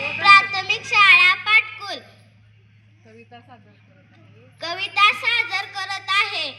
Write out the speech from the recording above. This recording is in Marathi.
प्राथमिक शाळा पाटकुल. कविता सादर करत आहे.